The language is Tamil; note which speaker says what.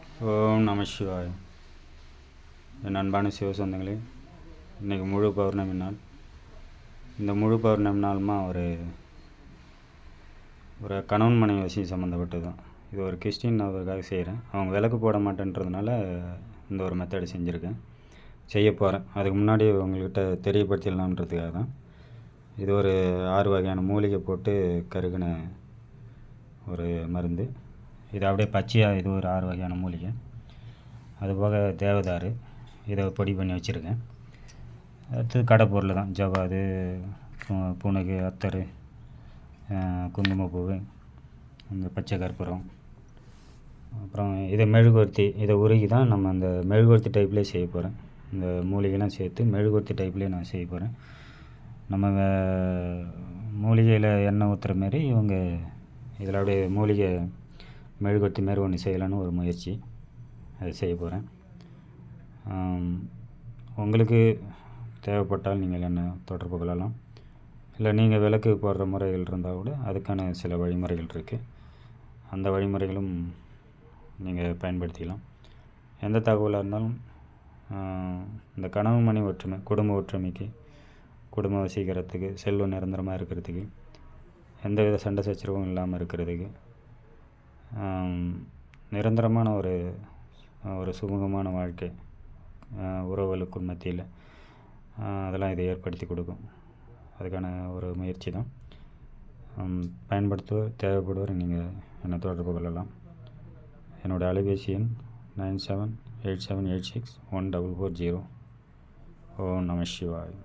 Speaker 1: ஓம் நம சிவாய். என் அன்பான சிவ சொந்தங்களே இன்றைக்கி முழு பௌர்ணமி நாள். இந்த முழு பௌர்ணமி நாளுமா ஒரு ஒரு கணவன் மனைவி விஷயம் சம்மந்தப்பட்டது தான் இது ஒரு கிறிஸ்டின் அவருக்காக செய்கிறேன் அவங்க விளக்கு போட மாட்டேன்றதுனால இந்த ஒரு மெத்தடு செஞ்சுருக்கேன். செய்ய போகிறேன் அதுக்கு முன்னாடி உங்கள்கிட்ட தெரியப்படுத்திடலான்றதுக்காக தான். இது ஒரு ஆறு வகையான மூலிகை போட்டு கருகின ஒரு மருந்து. இது அப்படியே பச்சையாக இது ஒரு ஆறு வகையான மூலிகை. அதுபோக தேவதாரு இதை பொடி பண்ணி வச்சுருக்கேன். அடுத்து கடை பொருள் தான். ஜவாது புனகு அத்தர் குங்குமப்பூ இந்த பச்சை கற்பூரம். அப்புறம் இதை மெழுகுவர்த்தி இதை உருகி தான் நம்ம அந்த மெழுகுவர்த்தி டைப்லேயே செய்ய போகிறேன் இந்த மூலிகைலாம் சேர்த்து மெழுகுவர்த்தி டைப்லேயே நான் செய்ய போகிறேன் நம்ம மூலிகையில் எண்ணெய் ஊற்றுற மாரி இவங்க இதில் அப்படியே மூலிகை மெழுகுவர்த்தி மாரி ஒன்று செய்யலான்னு ஒரு முயற்சி அதை செய்ய போகிறேன் உங்களுக்கு தேவைப்பட்டால் நீங்கள் என்ன தொடர்பு கொள்ளலாம்? இல்லை நீங்கள் விளக்கு போடுற முறைகள் இருந்தால் கூட அதுக்கான சில வழிமுறைகள் இருக்குது அந்த வழிமுறைகளும் நீங்கள் பயன்படுத்திக்கலாம். எந்த தகவலாக இருந்தாலும் இந்த கனவு மணி ஒற்றுமை குடும்ப ஒற்றுமைக்கு குடும்ப வசீகரத்துக்கு செல்வம் நிரந்தரமாக இருக்கிறதுக்கு எந்தவித சண்டை சச்சரவும் இல்லாமல் இருக்கிறதுக்கு நிரந்தரமான ஒரு ஒரு சுமூகமான வாழ்க்கை உறவுகளுக்கும் மத்தியில் அதெல்லாம் இதை ஏற்படுத்தி கொடுக்கும். அதுக்கான ஒரு முயற்சி தான். பயன்படுத்துவ பயன்படுத்துவோர் தேவைப்படுவோர் நீங்கள் என்னை தொடர்பு கொள்ளலாம். என்னோடய அலைபேசி எண் nine seven eight seven eight six one double four zero. ஓம் நம சிவாய்.